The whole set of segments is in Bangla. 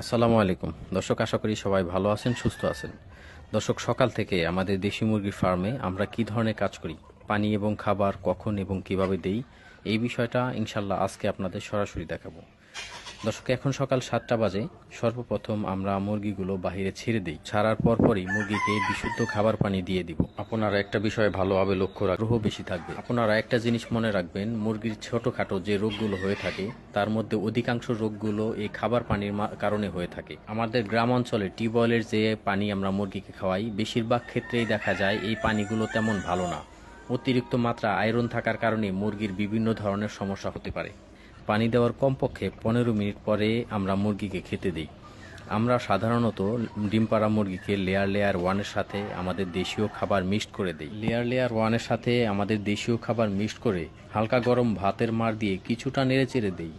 আসসালামু আলাইকুম। দর্শক, আশা করি সবাই ভালো আছেন, সুস্থ আছেন। দর্শক, সকাল থেকে আমাদের দেশি মুরগির ফার্মে আমরা কি ধরনের কাজ করি, পানি এবং খাবার, কখন এবং কীভাবে দেই, এই বিষয়টা ইনশাল্লাহ আজকে আপনাদের সরাসরি দেখাবো। দর্শক, এখন সকাল সাতটা বাজে। সর্বপ্রথম আমরা মুরগিগুলো বাহিরে ছেড়ে দিই। ছাড়ার পরপরই মুরগিকে বিশুদ্ধ খাবার পানি দিয়ে দিব। আপনারা একটা বিষয়ে ভালোভাবে লক্ষ্য রাখব বেশি থাকবে। আপনারা একটা জিনিস মনে রাখবেন, মুরগির ছোটখাটো যে রোগগুলো হয়ে থাকে, তার মধ্যে অধিকাংশ রোগগুলো এই খাবার পানির কারণে হয়ে থাকে। আমাদের গ্রাম অঞ্চলে টিউবওয়েলের যে পানি আমরা মুরগিকে খাওয়াই, বেশিরভাগ ক্ষেত্রেই দেখা যায় এই পানিগুলো তেমন ভালো না। অতিরিক্ত মাত্রা আয়রন থাকার কারণে মুরগির বিভিন্ন ধরনের সমস্যা হতে পারে। পানি দেওয়ার কমপক্ষে পনেরো মিনিট পরে আমরা মুরগিকে খেতে দিই। আমরা সাধারণত ডিম পাড়া মুরগিকে লেয়ার লেয়ার ওয়ানের সাথে আমাদের দেশীয় খাবার মিক্সড করে দিই। লেয়ার লেয়ার ওয়ানের সাথে আমাদের দেশীয় খাবার মিক্সড করে হালকা গরম ভাতের মার দিয়ে কিছুটা নেড়ে চেড়ে দিই।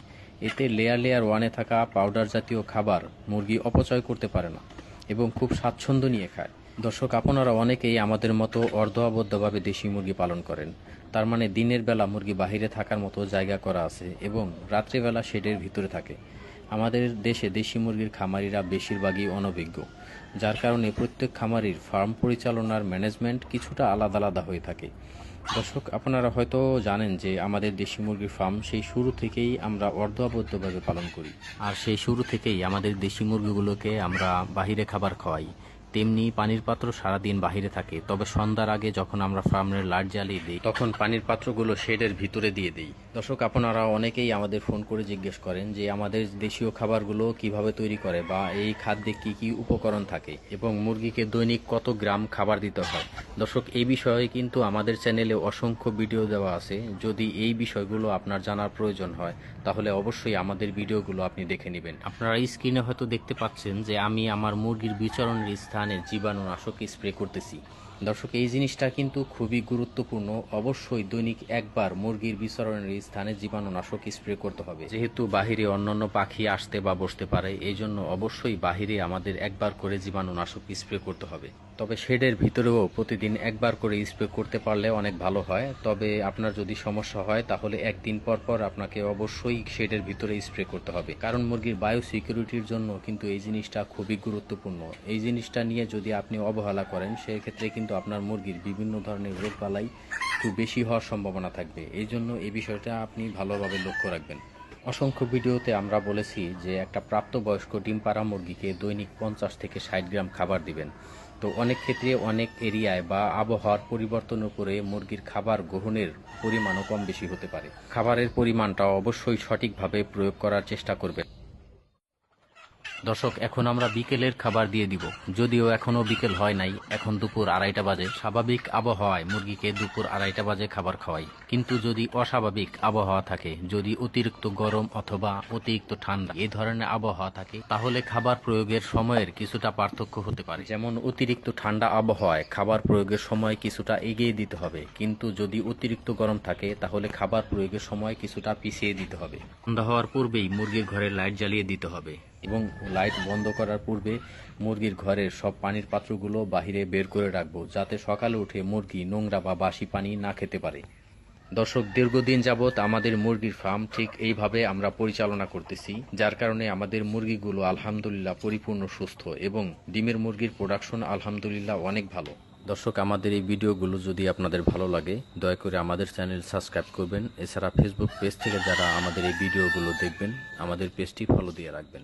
এতে লেয়ার লেয়ার ওয়ানে থাকা পাউডার জাতীয় খাবার মুরগি অপচয় করতে পারে না এবং খুব স্বাচ্ছন্দ্য নিয়ে খায়। দর্শক, আপনারা অনেকেই আমাদের মতো অর্ধ আবদ্ধভাবে দেশি মুরগি পালন করেন। তার মানে দিনের বেলা মুরগি বাহিরে থাকার মতো জায়গা করা আছে এবং রাত্রিবেলা শেডের ভিতরে থাকে। আমাদের দেশে দেশি মুরগির খামারিরা বেশিরভাগই অনভিজ্ঞ, যার কারণে প্রত্যেক খামারির ফার্ম পরিচালনার ম্যানেজমেন্ট কিছুটা আলাদা আলাদা হয়ে থাকে। দর্শক, আপনারা হয়তো জানেন যে আমাদের দেশি মুরগির ফার্ম সেই শুরু থেকেই আমরা অর্ধ আবদ্ধভাবে পালন করি। আর সেই শুরু থেকেই আমাদের দেশি মুরগিগুলোকে আমরা বাহিরে খাবার খাওয়াই। তেমনি পানির পাত্র সারাদিন বাহিরে থাকে, তবে সন্ধ্যার আগে যখন আমরা ফার্মের লাইট জ্বালিয়ে দিই, তখন পানির পাত্রগুলো শেডের ভিতরে দিয়ে দিই। দর্শক, আপনারা অনেকেই আমাদের ফোন করে জিজ্ঞেস করেন যে আমাদের দেশীয় খাবারগুলো কীভাবে তৈরি করে বা এই খাদ্যে কি কি উপকরণ থাকে এবং মুরগিকে দৈনিক কত গ্রাম খাবার দিতে হয়। দর্শক, এই বিষয়ে কিন্তু আমাদের চ্যানেলে অসংখ্য ভিডিও দেওয়া আছে। যদি এই বিষয়গুলো আপনার জানার প্রয়োজন হয়, তাহলে অবশ্যই আমাদের ভিডিওগুলো আপনি দেখে নেবেন। আপনারা স্ক্রিনে হয়তো দেখতে পাচ্ছেন যে আমি আমার মুরগির বিচরণের স্থানে জীবাণুনাশক স্প্রে করতেছি। দর্শক, এই জিনিসটা কিন্তু খুবই গুরুত্বপূর্ণ। অবশ্যই দৈনিক একবার মুরগির বিচরণের স্থানে জীবাণুনাশক স্প্রে করতে হবে। যেহেতু বাহিরে অন্যান্য পাখি আসতে বা বসতে পারে, এই জন্য অবশ্যই বাহিরে আমাদের একবার করে জীবাণুনাশক স্প্রে করতে হবে। তবে শেডের ভিতরেও প্রতিদিন একবার করে স্প্রে করতে পারলে অনেক ভালো হয়। তবে আপনার যদি সমস্যা হয়, তাহলে একদিন পর পর আপনাকে অবশ্যই শেডের ভিতরে স্প্রে করতে হবে। কারণ মুরগির বায়ো সিকিউরিটির জন্য কিন্তু এই জিনিসটা খুবই গুরুত্বপূর্ণ। এই জিনিসটা নিয়ে যদি আপনি অবহেলা করেন, সেক্ষেত্রে কিন্তু আপনার মুরগির বিভিন্ন ধরনের রোগ বালাই একটু বেশি হওয়ার সম্ভাবনা থাকবে। এই জন্য এই বিষয়টা আপনি ভালোভাবে লক্ষ্য রাখবেন। অসংখ্য ভিডিওতে আমরা বলেছি যে একটা প্রাপ্তবয়স্ক ডিম পাড়া মুরগিকে দৈনিক পঞ্চাশ থেকে ষাট গ্রাম খাবার দিবেন। তো অনেক ক্ষেত্রে অনেক এরিয়ায় বা আবহাওয়ার পরিবর্তন উপরে মুরগির খাবার গ্রহণের পরিমাণও কম বেশি হতে পারে। খাবারের পরিমাণটা অবশ্যই সঠিকভাবে প্রয়োগ করার চেষ্টা করবেন। দর্শক, এখন আমরা বিকেলের খাবার দিয়ে দিব। যদিও এখনও বিকেল হয় নাই, এখন দুপুর আড়াইটা বাজে। স্বাভাবিক আবহাওয়ায় মুরগিকে দুপুর আড়াইটা বাজে খাবার খাওয়াই। কিন্তু যদি অস্বাভাবিক আবহাওয়া থাকে, যদি অতিরিক্ত গরম অথবা অতিরিক্ত ঠান্ডা এ ধরনের আবহাওয়া থাকে, তাহলে খাবার প্রয়োগের সময়ের কিছুটা পার্থক্য হতে পারে। যেমন, অতিরিক্ত ঠান্ডা আবহাওয়ায় খাবার প্রয়োগের সময় কিছুটা এগিয়ে দিতে হবে। কিন্তু যদি অতিরিক্ত গরম থাকে, তাহলে খাবার প্রয়োগের সময় কিছুটা পিছিয়ে দিতে হবে। সন্ধ্যা হওয়ার পূর্বেই মুরগির ঘরে লাইট জ্বালিয়ে দিতে হবে। এবং লাইট বন্ধ করার পূর্বে মুরগির ঘরের সব পানির পাত্রগুলো বাহিরে বের করে রাখব, যাতে সকালে উঠে মুরগি, নোংরা বা বাসি পানি না খেতে পারে। দর্শক, দীর্ঘদিন যাবৎ আমাদের মুরগির ফার্ম ঠিক এইভাবে আমরা পরিচালনা করতেছি, যার কারণে আমাদের মুরগিগুলো আলহামদুলিল্লাহ পরিপূর্ণ সুস্থ এবং ডিমের মুরগির প্রোডাকশন আলহামদুলিল্লাহ অনেক ভালো। দর্শক, আমাদের এই ভিডিওগুলো যদি আপনাদের ভালো লাগে, দয়া করে আমাদের চ্যানেল সাবস্ক্রাইব করবেন। এছাড়া ফেসবুক পেজ থেকে যারা আমাদের এই ভিডিওগুলো দেখবেন, আমাদের পেজটি ফলো দিয়ে রাখবেন।